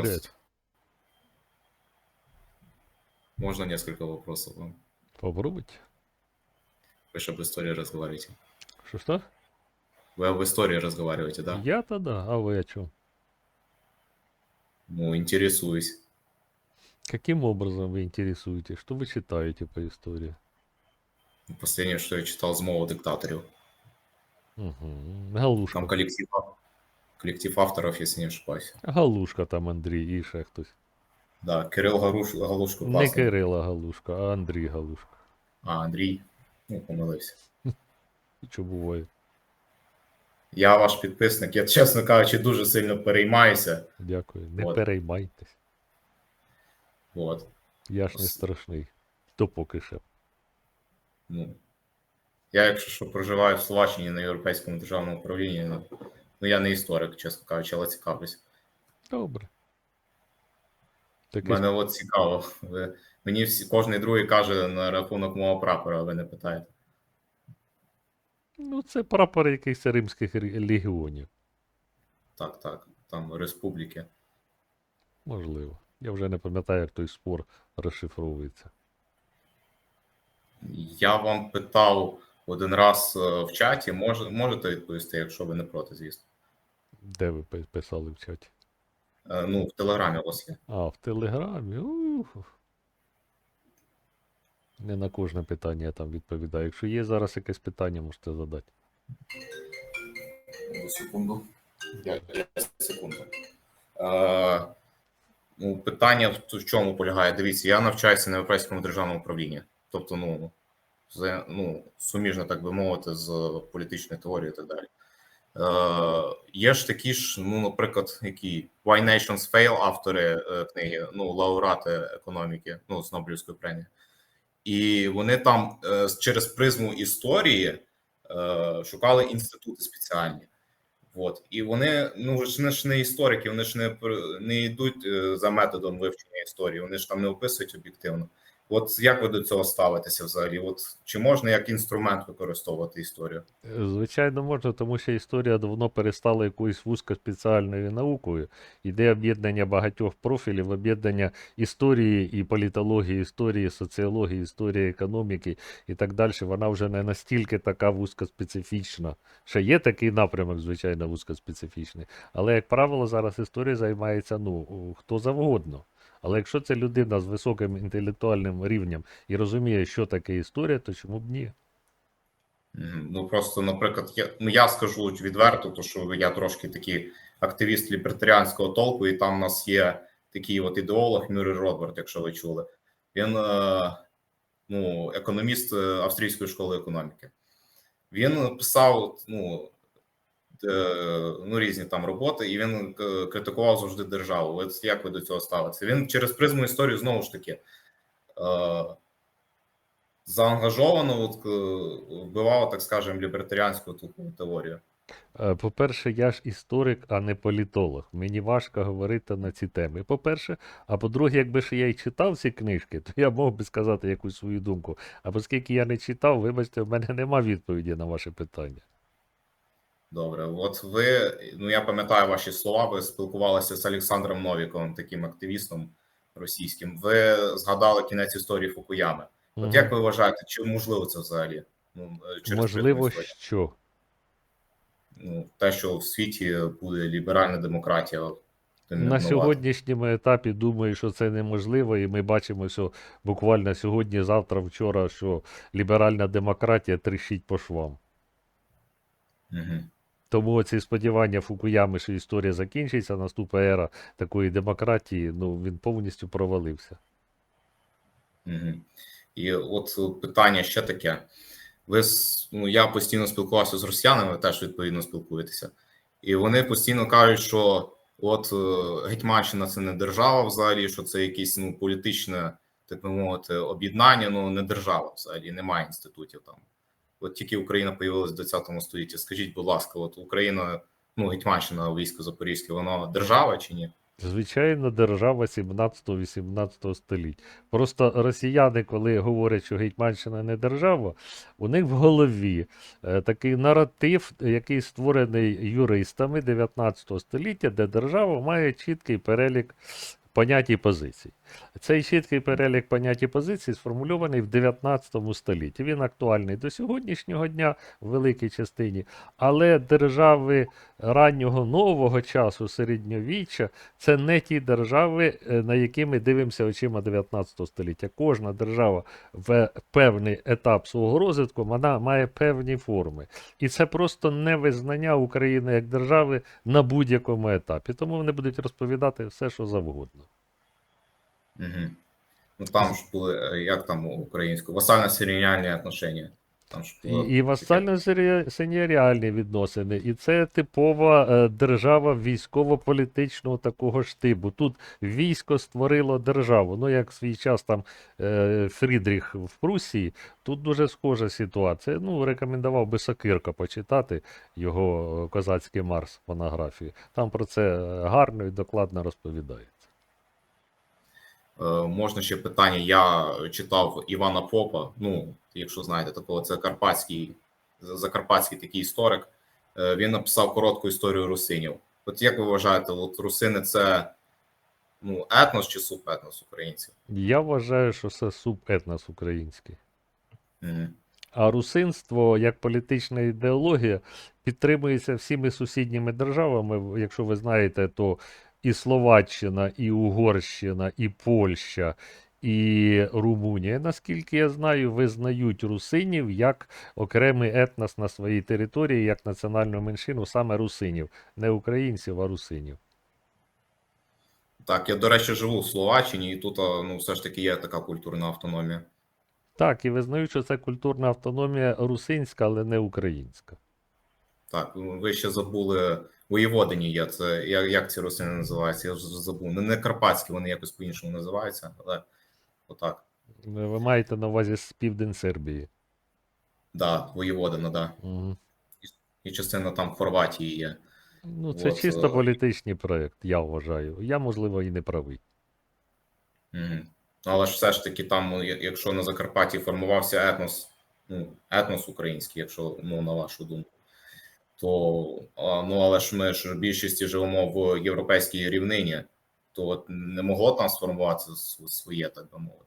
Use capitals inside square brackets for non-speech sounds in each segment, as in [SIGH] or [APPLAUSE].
Вперед. Можно несколько вопросов вам? Попробуйте. Вы же об истории разговариваете. Что-что? Вы об истории разговариваете, да? Я-то да, а вы о чем? Ну, интересуюсь. Каким образом вы интересуетесь? Что вы читаете по истории? Последнее, что я читал «Змова диктаторів». Угу. Галушка. Там коллектив, коллектив авторов, если не ошибаюсь. Галушка там Андрій і ще хтось. Да, Кирилл Гаруш, Галушко Не. Кирила Галушка, а Андрій Галушка. А, Андрій. Ну, помилився. І що буває? Я ваш підписник. Я, чесно кажучи, дуже сильно переймаюся. Дякую. Не От. переймайтесь. От. Я ж не страшний. То поки що. Ну, я, якщо що, проживаю в Словаччині на Європейському державному управлінні. Ну, я не історик, чесно кажучи, але цікавлюсь. Добре. Таке Мене от цікаво. Ви, мені всі, кожний другий каже на рахунок мого прапора, а ви не питаєте. Ну, це прапор якихось римських легіонів. Так, так, там республіки. Можливо. Я вже не пам'ятаю, як той спор розшифровується. Я вам питав один раз е, в чаті, мож, можете відповісти, якщо ви не проти, звісно. Де ви писали в чаті? Е, Ну, в Телеграмі у вас є. А, в Телеграмі. Ух. Не на кожне питання я там відповідаю. Якщо є зараз якесь питання, можете задати. Секунду. Я, я секунду. Е, ну, питання в, чому полягає? Дивіться, я навчаюся на Європейському державному управлінні. Тобто, ну, ну, суміжно, так би мовити, з політичною теорією і так далі. Е, є ж такі ж, ну, наприклад, які Why Nations Fail, автори е, книги, ну, лауреати економіки, ну, з Нобелівської премії. І вони там е, через призму історії е, шукали інститути спеціальні. От. І вони, ну вони ж не історики, вони ж не, не йдуть е, за методом вивчення історії, вони ж там не описують об'єктивно. От як ви до цього ставитеся взагалі? От чи можна як інструмент використовувати історію? Е, Звичайно, можна, тому що історія давно перестала якоюсь вузькоспеціальною наукою. Іде об'єднання багатьох профілів, об'єднання історії і політології, історії, соціології, історії економіки і так далі. Вона вже не настільки така вузькоспецифічна. Ще є такий напрямок, звичайно, вузькоспецифічний. Але, як правило, зараз історія займається ну, хто завгодно. Але якщо це людина з високим інтелектуальним рівнем і розуміє, що таке історія, то чому б ні? Ну просто, наприклад, я ну я скажу відверто, то що я трошки такий активіст лібертаріанського толку, і там у нас є такий от ідеолог Мюррей Ротбард, якщо ви чули. Він е, ну, економіст е, австрійської школи економіки. Він писав ну, ну, різні там роботи, і він е, критикував завжди державу. От як ви до цього ставитеся? Він через призму історії знову ж таки. Е, заангажовано е, так скажемо, лібертаріанську таку теорію. Е, По-перше, я ж історик, а не політолог. Мені важко говорити на ці теми. По-перше, а по-друге, якби ж я й читав ці книжки, то я мог би сказати якусь свою думку. А оскільки я не читав, вибачте, в мене нема відповіді на ваше питання. Добре, от ви, ну я пам'ятаю ваші слова, ви спілкувалися з Олександром Новіковим, таким активістом російським. Ви згадали кінець історії Фукуями. От Мгм. як ви вважаєте, чи можливо це взагалі? Ну, е, через Можливо, що? ну, те, що в світі буде ліберальна демократія. На сьогоднішньому етапі думаю, що це неможливо, і ми бачимо, що буквально сьогодні, завтра, вчора, що ліберальна демократія тріщить по швам. Мгм. Тому ці сподівання Фукуями, що історія закінчиться, наступна ера такої демократії, ну він повністю провалився. І от питання ще таке. Ви ну, я постійно спілкувався з росіянами, теж відповідно спілкуєтеся, і вони постійно кажуть, що от е, Гетьманщина це не держава взагалі, що це якесь ну політичне, так би мовити, об'єднання, ну не держава взагалі, немає інститутів там. От тільки Україна появилась в 20 столітті. Скажіть, будь ласка, от Україна, ну Гетьманщина, військо Запорізьке, воно держава чи ні? Звичайно, держава 17-18 століття. Просто росіяни, коли говорять, що Гетьманщина не держава, у них в голові е, такий наратив, який створений юристами 19 століття, де держава має чіткий перелік понять і позицій. Цей чіткий перелік понять і позицій сформульований в 19 столітті. Він актуальний до сьогоднішнього дня в великій частині, але держави раннього нового часу, середньовіччя, це не ті держави, е, на які ми дивимося очима 19 століття. Кожна держава в певний етап свого розвитку вона має певні форми. І це просто невизнання України як держави на будь-якому етапі. Тому вони будуть розповідати все, що завгодно. Угу. Ну там ж були, е, як там українською, васально-серіальні отношення. Там ж І, було і вассально-сеньоріальні відносини, і це типова е, держава військово-політичного такого штибу. Тут військо створило державу. Ну, як в свій час там е, Фрідріх в Прусії, тут дуже схожа ситуація. Ну, рекомендував би Сокирка почитати його козацький Марс монографію. Там про це гарно і докладно розповідається. Е, Можна ще питання. Я читав Івана Попа. Ну, якщо знаєте такого, це карпатський, закарпатський такий історик. Е, Він написав коротку історію русинів. От як ви вважаєте, от русини це ну, етнос чи субетнос українців? Я вважаю, що це субетнос український. Угу. А русинство як політична ідеологія підтримується всіми сусідніми державами. Якщо ви знаєте, то і Словаччина, і Угорщина, і Польща, і Румунія, наскільки я знаю, визнають русинів як окремий етнос на своїй території, як національну меншину, саме русинів, не українців, а русинів. Так, я, до речі, живу в Словаччині, і тут ну, все ж таки є така культурна автономія. Так, і визнають, що це культурна автономія русинська, але не українська. Так, ви ще забули воєводині є. Це як, як ці русини називаються? Я вже забув. Не, не карпатські, вони якось по-іншому називаються, але отак. Ви маєте на увазі з південь Сербії. Да, воєводина, да. Угу. І частина там Хорватії є. Ну, це От, чисто е, політичний проєкт, я вважаю. Я, можливо, і не правий. Мгм. Але ж все ж таки, там, ну, якщо на Закарпатті формувався етнос, ну, етнос український, якщо ну, на вашу думку, то ну але ж ми ж в більшості живемо в європейській рівнині, то от не могло там сформуватися своє, так би мовити.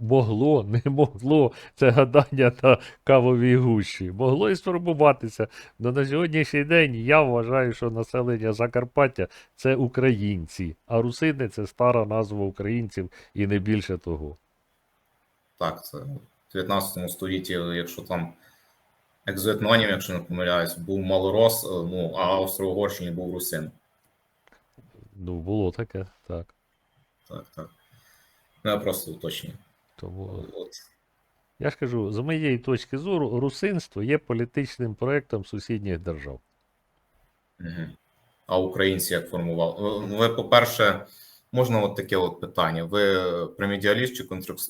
Могло, [LAUGHS] не могло. Це гадання на кавовій гущі. Могло і сформуватися. Но на сьогоднішній день я вважаю, що населення Закарпаття це українці, а русини це стара назва українців і не більше того. Так, це в 19 столітті, якщо там екзоетнонім, якщо не помиляюсь, був малорос, е, ну, а Австро-Угорщині був русин. Ну, було таке, так. Так, так. Ну, я просто уточнюю. Тому От. я ж кажу, з моєї точки зору, русинство є політичним проєктом сусідніх держав. А українці як формували? Ну, Ви, по-перше, можна от таке от питання. Ви премедіаліст чи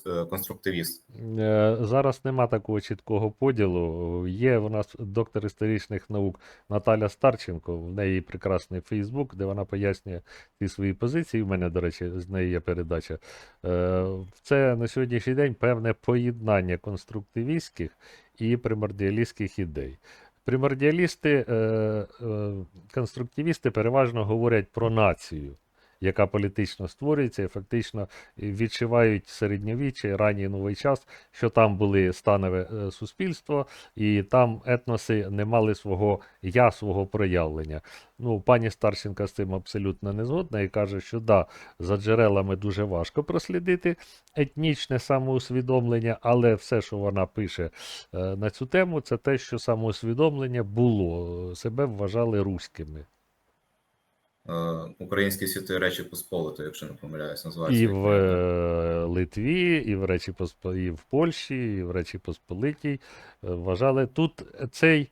е, конструктивіст? Е, Зараз нема такого чіткого поділу. Є у нас доктор історичних наук Наталя Старченко. В неї прекрасний Фейсбук, де вона пояснює ці свої позиції. У мене, до речі, з неї є передача. Е, Це на сьогоднішній день певне поєднання конструктивістських і примордіалістських ідей. Примордіалісти, е, е, конструктивісти переважно говорять про націю яка політично створюється, і фактично відчувають середньовіччя і ранній новий час, що там були станове е, суспільство, і там етноси не мали свого я, свого проявлення. Ну, пані Старченка з цим абсолютно не згодна і каже, що да, за джерелами дуже важко прослідити етнічне самоусвідомлення, але все, що вона пише е, на цю тему, це те, що самоусвідомлення було, себе вважали руськими. Е, Українські святої Речі Посполито, якщо не помиляюсь, називається. І в е, Литві, і в Речі Посп... і в Польщі, і в Речі Посполитій е, вважали. Тут цей,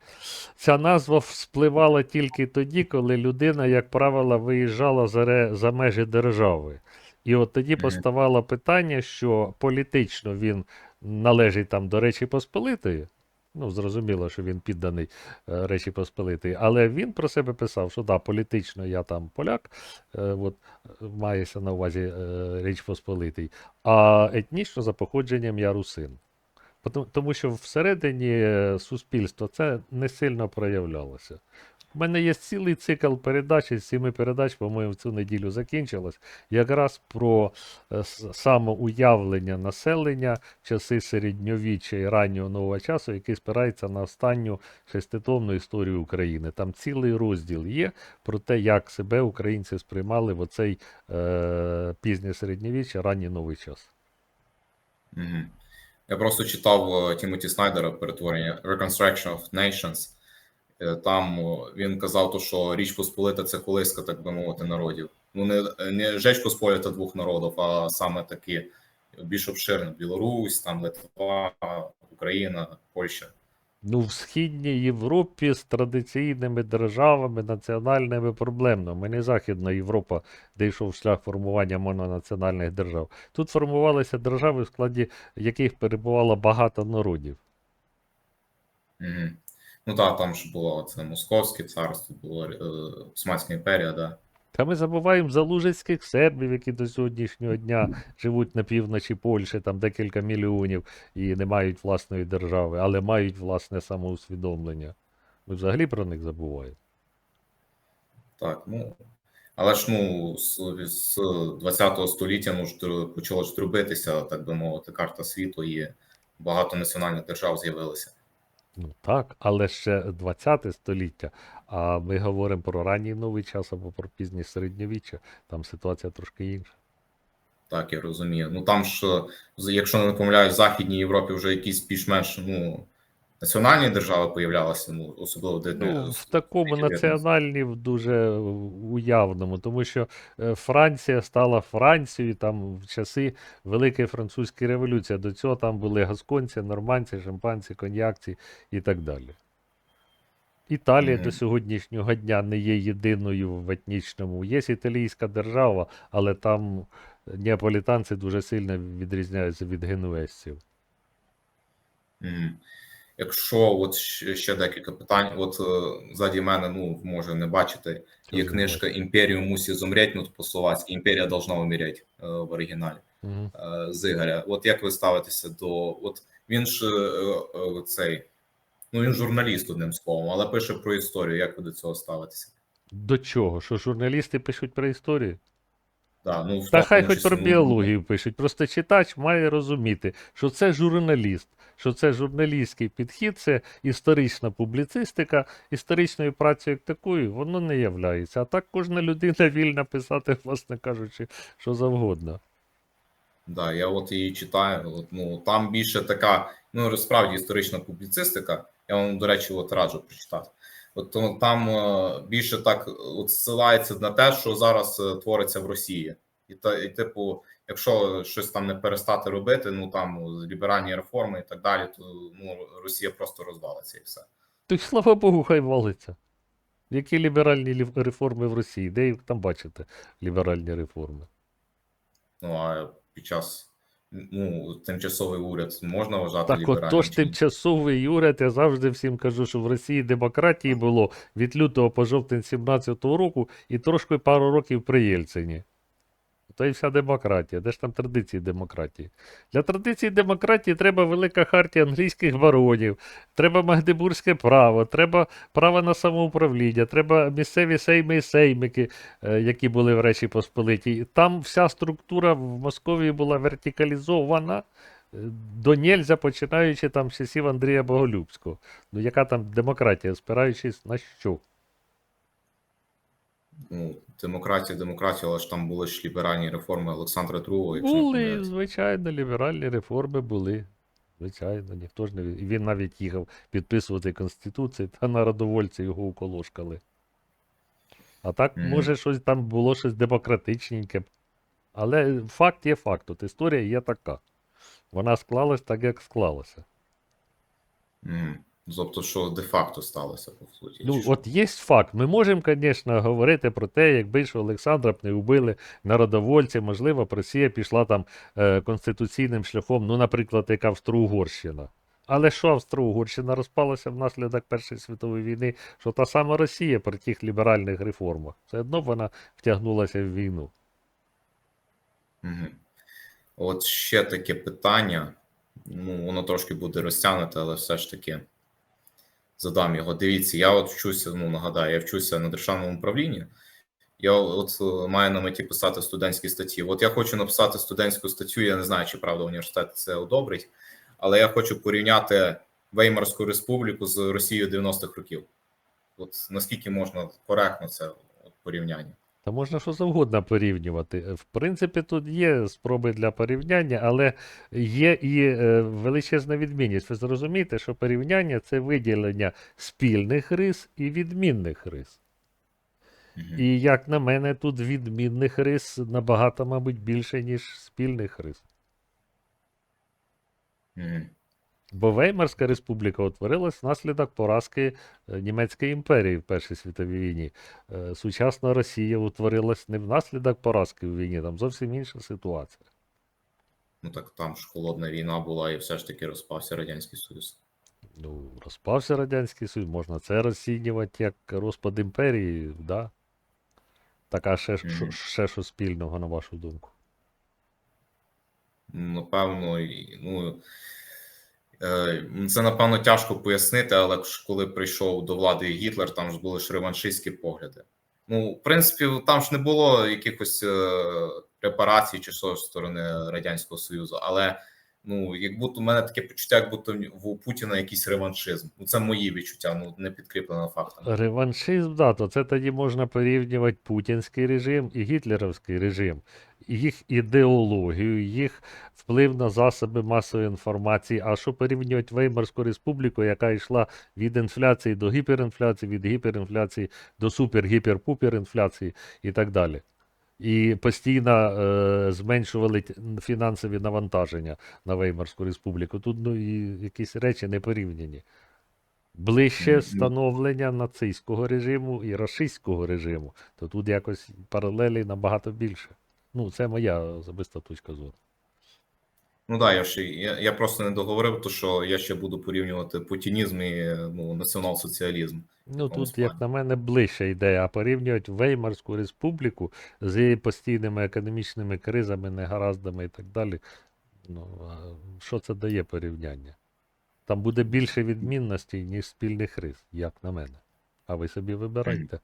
ця назва вспливала тільки тоді, коли людина, як правило, виїжджала за, ре... за межі держави. І от тоді поставало питання, що політично він належить там до Речі Посполитої, Ну, зрозуміло, що він підданий е, Речі Посполитої. Але він про себе писав, що да, політично я там поляк, е, от, мається на увазі е, Річ Посполитий, а етнічно за походженням я русин. Тому що всередині е, суспільства це не сильно проявлялося. У мене є цілий цикл передач, із сіми передач, по-моєму, цю неділю закінчилось, якраз про е, самоуявлення населення часи середньовіччя і раннього нового часу, який спирається на останню шеститомну історію України. Там цілий розділ є про те, як себе українці сприймали в оцей е, пізнє середньовіччя, ранній новий час. Я просто читав е, Тімоті Снайдера перетворення Reconstruction of Nations. Е, Там він казав, то, що Річ Посполита це колиска, так би мовити, народів. Ну, не, не Жеч Посполита двох народів, а саме такі більш обширні: Білорусь, там Литва, Україна, Польща. Ну, в Східній Європі з традиційними державами національними проблемно. Ми не Західна Європа, де йшов шлях формування мононаціональних держав. Тут формувалися держави, в складі яких перебувало багато народів. Угу. Ну так, там ж було це Московське царство, було е, Османська імперія, да. Та ми забуваємо за лужицьких сербів, які до сьогоднішнього дня живуть на півночі Польщі, там декілька мільйонів і не мають власної держави, але мають власне самоусвідомлення. Ми взагалі про них забуваємо. Так, ну. Але ж ну, з, з 20 століття ну, ж почало ж дробитися, так би мовити, карта світу, і багато національних держав з'явилося. Ну так, але ще 20 століття. А ми говоримо про ранній новий час або про пізнє середньовіччя. Там ситуація трошки інша. Так, я розумію. Ну там ж, якщо не помиляюсь, в Західній Європі вже якісь більш-менш ну, національні держави появлялися, ну, особливо де Ну, в такому століття 19. національній, в дуже уявному, тому що е, Франція стала Францією там в часи Великої Французької революції. До цього там були гасконці, нормандці, шампанці, коньякці і так далі. Італія Мгм. до сьогоднішнього дня не є єдиною в етнічному. Є італійська держава, але там неаполітанці дуже сильно відрізняються від генуезців. Мгм. Якщо от ще декілька питань, от е, ззаді мене, ну, може не бачити, є книжка «Імперію мусить зумріть», ну, по-словацьки, «Імперія должна умереть» е, в оригіналі. Е, з Ігоря. От як ви ставитеся до. От він ж цей. Ну, він журналіст одним словом, але пише про історію. Як ви до цього ставитеся? До чого? Що журналісти пишуть про історію? Да, ну, Та хай хоч про біологію пишуть. Просто читач має розуміти, що це журналіст, що це журналістський підхід, це історична публіцистика, історичною працею як такою, воно не являється. А так кожна людина вільна писати, [LAUGHS] власне кажучи, що завгодно. Да, я от її читаю. От, ну, там більше така, ну, справді історична публіцистика. Я вам, до речі, от раджу прочитати. От там е, більше так от ссилається на те, що зараз е, твориться в Росії. І, та, і, типу, якщо щось там не перестати робити, ну там ліберальні реформи і так далі, то ну, Росія просто розвалиться і все. То слава Богу, хай валиться. Які ліберальні реформи в Росії? Де їх там бачите, ліберальні реформи? Ну а під час ну, тимчасовий уряд можна вважати Так ліберальним? отож тимчасовий уряд, я завжди всім кажу, що в Росії демократії було від лютого по жовтень 17-го року і трошки пару років при Єльцині. То і вся демократія. Де ж там традиції демократії? Для традиції демократії треба велика хартія англійських баронів, треба магдебурзьке право, треба право на самоуправління, треба місцеві сейми і сеймики, е, які були в Речі Посполитій. Там вся структура в Московії була вертикалізована е, до нельзя, починаючи там з часів Андрія Боголюбського. Ну, яка там демократія, спираючись на що? Ну, демократія, демократія, але ж там були ж ліберальні реформи Олександра II, якщо Були, звичайно, ліберальні реформи були. Звичайно, ніхто ж не він навіть їхав підписувати Конституцію, та народовольці його уколошкали. А так, Мгм. може, щось там було щось демократичненьке. Але факт є факт. От історія є така. Вона склалась так, як склалася. Мгм. Тобто, що де-факто сталося по суті. Ну, що? от є факт. Ми можемо, звісно, говорити про те, якби ж Олександра б не вбили народовольці, можливо, б Росія пішла там е, конституційним шляхом, ну, наприклад, як Австро-Угорщина. Але що Австро-Угорщина розпалася внаслідок Першої світової війни, що та сама Росія при тих ліберальних реформах. Все одно вона втягнулася в війну. Угу. От ще таке питання. Ну, воно трошки буде розтягнуте, але все ж таки задам його. Дивіться, я от вчуся, ну нагадаю, я вчуся на державному управлінні. Я от е, маю на меті писати студентські статті. От я хочу написати студентську статтю, я не знаю, чи правда університет це одобрить, але я хочу порівняти Веймарську республіку з Росією 90-х років. От наскільки можна коректно це порівняння? Та можна що завгодно порівнювати. Е, В принципі, тут є спроби для порівняння, але є і е, величезна відмінність. Ви зрозумієте, що порівняння це виділення спільних рис і відмінних рис. І як на мене, тут відмінних рис набагато, мабуть, більше, ніж спільних рис. Бо Веймарська республіка утворилась внаслідок поразки е, Німецької імперії в Першій світовій війні. Е, Сучасна Росія утворилась не внаслідок поразки в війні, там зовсім інша ситуація. Ну так там ж холодна війна була, і все ж таки розпався Радянський Союз. Ну, розпався Радянський Союз, можна це розцінювати як розпад імперії, да? Так, а ще, що- Мгм. ще що спільного, на вашу думку? Напевно, ну це напевно тяжко пояснити, але коли прийшов до влади Гітлер, там ж були ж реваншистські погляди. Ну, в принципі, там ж не було якихось е, репарацій чи з сторони Радянського Союзу, але ну, як будто у мене таке почуття, як будто у Путіна якийсь реваншизм. Ну, це мої відчуття, ну не підкріплено фактами. Реваншизм, да, то це тоді можна порівнювати путінський режим і гітлерівський режим, їх ідеологію, їх вплив на засоби масової інформації. А що порівнювати Веймарську республіку, яка йшла від інфляції до гіперінфляції, від гіперінфляції до супер-гіпер-пуперінфляції і так далі. І постійно е, зменшували фінансові навантаження на Веймарську республіку. Тут ну, і якісь речі не порівняні. Ближче становлення нацистського режиму і рашистського режиму, то тут якось паралелі набагато більше. Ну, це моя особиста точка зору. Ну да, я ще я, я просто не договорив, то що я ще буду порівнювати путінізм і ну, націонал-соціалізм. Ну, тут, як на мене, ближча ідея, а порівнювати Веймарську республіку з її постійними економічними кризами, негараздами і так далі. Ну, а що це дає порівняння? Там буде більше відмінностей, ніж спільних рис, як на мене. А ви собі вибирайте.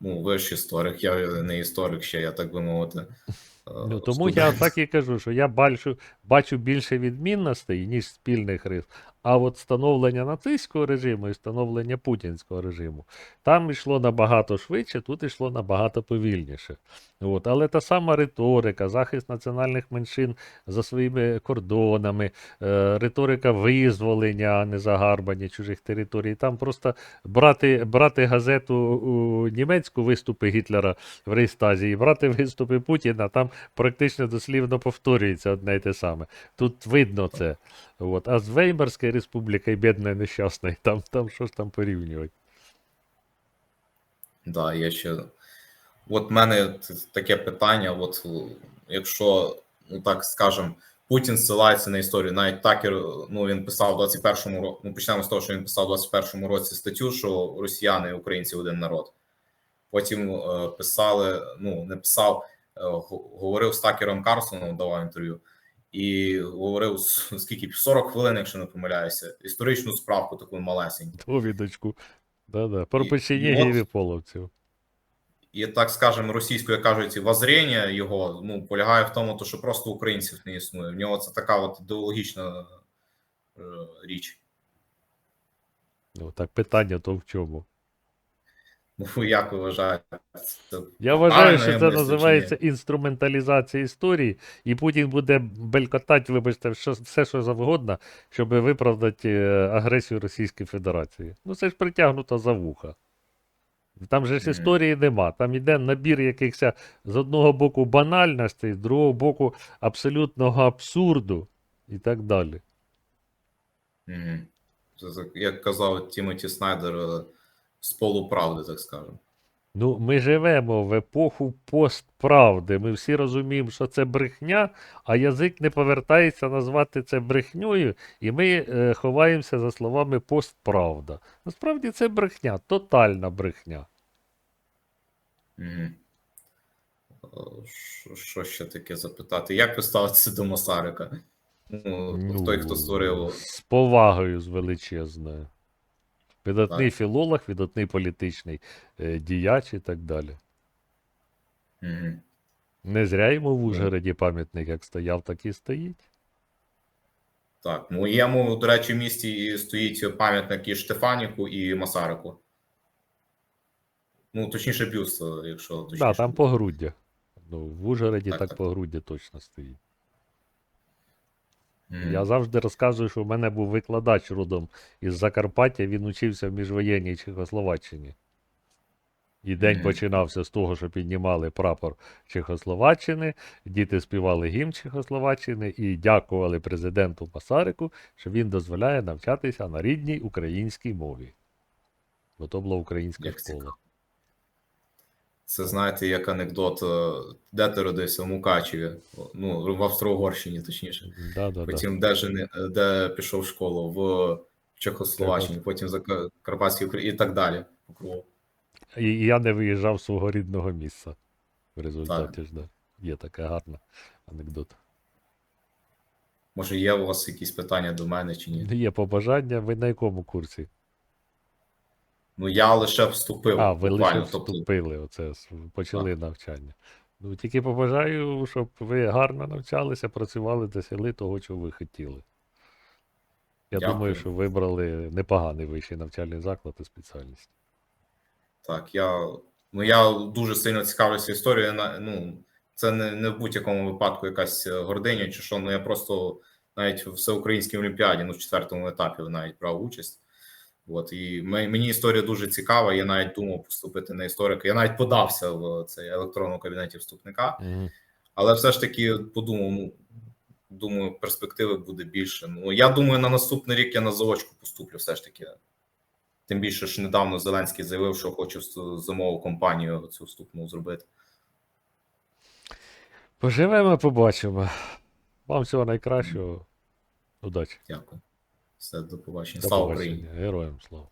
Ну, ви ж історик, я не історик ще, я так би мовити. [LAUGHS] е, Ну, тому я так і кажу, що я бачу, бачу більше відмінностей, ніж спільних рис. А от становлення нацистського режиму і становлення путінського режиму там йшло набагато швидше, тут йшло набагато повільніше. От. Але та сама риторика, захист національних меншин за своїми кордонами, е, риторика визволення, а не загарбання чужих територій. Там просто брати, брати газету у, німецьку виступи Гітлера в Рейстазі і брати виступи Путіна, там практично дослівно повторюється одне й те саме. Тут видно це. От. А з Веймарської республіки, бідна нещасна, там, там що ж там порівнювати. Да, я ще. От в мене таке питання: от якщо, ну так скажем, Путін ссилається на історію, навіть Такер, ну він писав в 21-му році, ну почнемо з того, що він писав 21-му році статтю, що росіяни і українці один народ. Потім е, писали, ну не писав, говорив з Такером Карсоном, давав інтерв'ю, і говорив [LAUGHS] скільки 40 хвилин, якщо не помиляюся, історичну справку таку малесеньку. Довідочку. Да-да. Про і половців. І так скажемо, російською кажуть, воззрення його ну полягає в тому, що просто українців не існує. В нього це така от ідеологічна е, річ. Ну, так питання то в чому? Ну як ви вважаєте? Це Я вважаю, що це називається інструменталізація історії, і Путін буде белькотати, вибачте, що, все, що завгодно, щоб виправдати е, агресію Російської Федерації. Ну це ж притягнуто за вуха. Там же ж історії нема. Там йде набір якихось з одного боку банальностей, з другого боку абсолютного абсурду і так далі. Як казав Тімоті Снайдер, е, з полуправди, так скажемо. Ну, ми живемо в епоху постправди. Ми всі розуміємо, що це брехня, а язик не повертається назвати це брехньою, і ми е, ховаємося за словами постправда. Насправді це брехня, тотальна брехня. Е, Що, ще таке запитати? Як ви ставитеся до Масарика? Ну, той, хто створив. З повагою з величезною. Видатний Так. філолог, видатний політичний е, діяч і так далі. Мгм. Не зря йому в Ужгороді пам'ятник як стояв, так і стоїть. Так, в моєму, до речі, в місті стоїть пам'ятник і Штефаніку, і Масарику. Ну, точніше, бюст, якщо Так, да, там погруддя. Ну, в Ужгороді Так, так, так. погруддя точно стоїть. Мгм. Я завжди розказую, що в мене був викладач родом із Закарпаття, він учився в міжвоєнній Чехословаччині. І день Мгм. починався з того, що піднімали прапор Чехословаччини, діти співали гімн Чехословаччини і дякували президенту Масарику, що він дозволяє навчатися на рідній українській мові. Бо то була українська школа. Це знаєте, як анекдот, е, де ти родився в Мукачеві, ну, в Австро-Угорщині, точніше. Да, да, да. Потім де, жени, де пішов в школу в Чехословаччині, потім за Карпатській Україні і так далі. І я не виїжджав з свого рідного місця. В результаті ж, да. Є така гарна анекдота. Може, є у вас якісь питання до мене чи ні? Є побажання, ви на якому курсі? Ну я лише вступив А, ви лише. Тобто, вступили, оце, почали навчання. Ну, тільки побажаю, щоб ви гарно навчалися, працювали, досягли того, чого ви хотіли. Я Дякую. думаю, що вибрали непоганий вищий навчальний заклад і спеціальність. так, я, ну, я дуже сильно цікавлюся історією. Ну, це не, не в будь-якому випадку якась гординя чи що. Ну я просто навіть в всеукраїнській олімпіаді, ну в четвертому етапі навіть брав участь. От і мені історія дуже цікава. Я навіть думав поступити на історика. Я навіть подався в цей електронному кабінеті вступника. Мгм. Але все ж таки подумав, ну думаю, перспективи буде більше. Ну я думаю, на наступний рік я на заочку поступлю, все ж таки. Тим більше ж недавно Зеленський заявив, що хоче зимову компанію цю вступну зробити. Поживемо, побачимо. Вам всього найкращого. Удачі. Дякую. Все, до побачення. Слава. Україні! Героям слава.